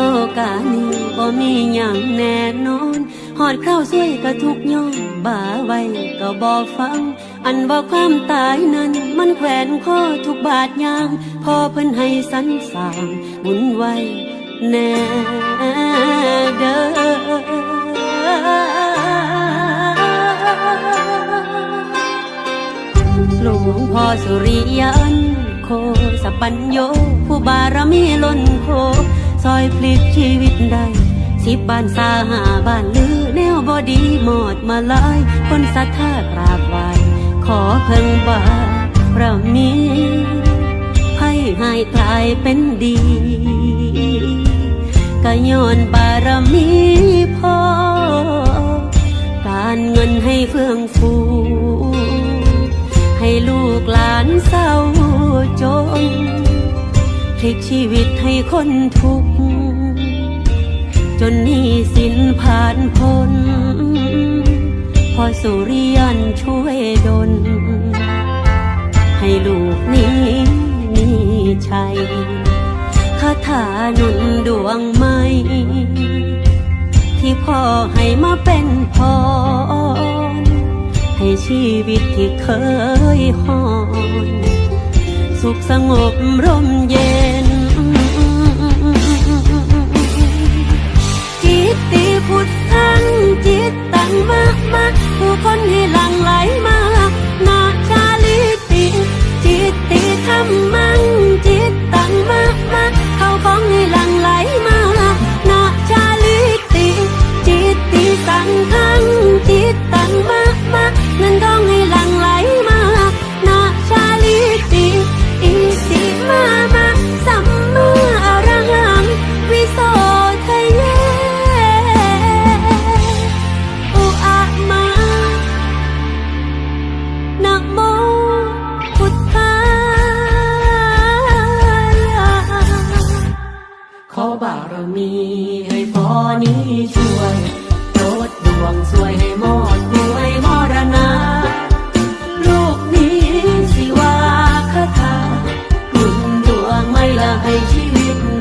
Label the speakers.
Speaker 1: โลกานี้บ่มีหยังแน่นอน หอดข้าวสวยก็ทุกย้อนบ่าไว้ก็บ่ฟัง อันว่าความตายนั้น มันแขวนคอทุกบาทยางพอเพิ่นให้สันสางบุญไว้แน่เด้อหลวงพ่อสุริยันโคสปัญโย ผู้บารมีล้นโค ซอยพลิกชีวิตได้สิบบ้านสาหาบ้านลือ แนวบอดีหมดมาลายคนศรัทธากราบไหวขอเพิ่งบารมีให้หายกลายเป็นดีก็ย้อนบารมี พลิกชีวิตให้คนทุกข์จนหนี้สินผ่านพ้นพอสุริยันช่วยดลให้ลูกนี้มีชัยคาถาหนุนดวงไม่ที่พ่อให้มาเป็นพรให้ชีวิตที่เคยหอน สุขสงบร่ม นี้สิว่